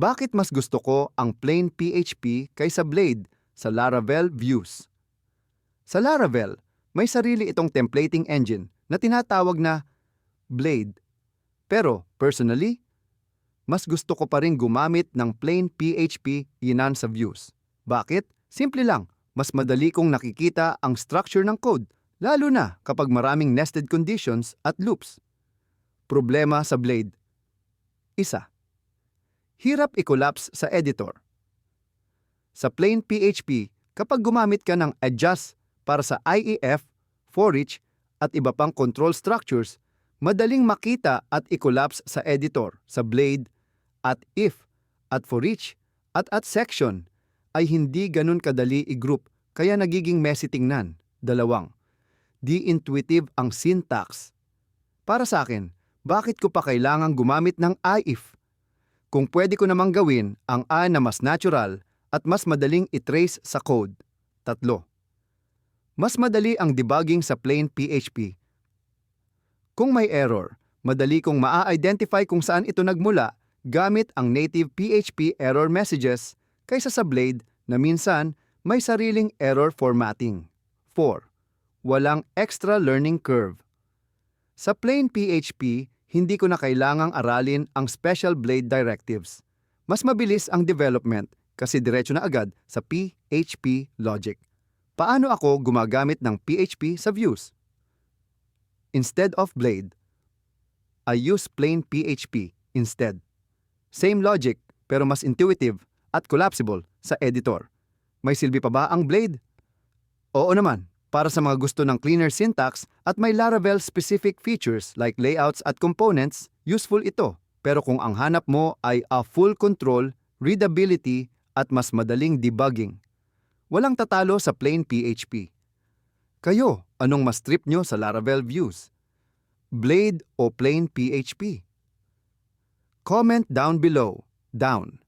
Bakit mas gusto ko ang plain PHP kaysa Blade sa Laravel Views? Sa Laravel, may sarili itong templating engine na tinatawag na Blade. Pero personally, mas gusto ko pa rin gumamit ng plain PHP inan sa views. Bakit? Simple lang, mas madali kong nakikita ang structure ng code, lalo na kapag maraming nested conditions at loops. Problema sa Blade. Isa. Hirap i-collapse sa editor. Sa plain PHP, kapag gumamit ka ng adjust para sa IEF, for each, at iba pang control structures, madaling makita at i-collapse sa editor, sa blade, at if, at for each, at at section, ay hindi ganun kadali i-group kaya nagiging messy tingnan. Dalawang, di intuitive ang syntax. Para sa akin, bakit ko pa kailangang gumamit ng IIF? Kung pwede ko namang gawin ang I na mas natural at mas madaling i-trace sa code. Tatlo. Mas madali ang debugging sa plain PHP. Kung may error, madali kong maa-identify kung saan ito nagmula gamit ang native PHP error messages kaysa sa Blade na minsan may sariling error formatting. 4. Walang extra learning curve. Sa plain PHP, hindi ko na kailangang aralin ang special blade directives. Mas mabilis ang development kasi diretso na agad sa PHP logic. Paano ako gumagamit ng PHP sa views? Instead of blade, I use plain PHP instead. Same logic pero mas intuitive at collapsible sa editor. May silbi pa ba ang blade? Oo naman, para sa mga gusto ng cleaner syntax at may Laravel-specific features like layouts at components, useful ito. Pero kung ang hanap mo ay a full control, readability, at mas madaling debugging, walang tatalo sa plain PHP. Kayo, anong mas trip nyo sa Laravel views? Blade o plain PHP? Comment down below. Down.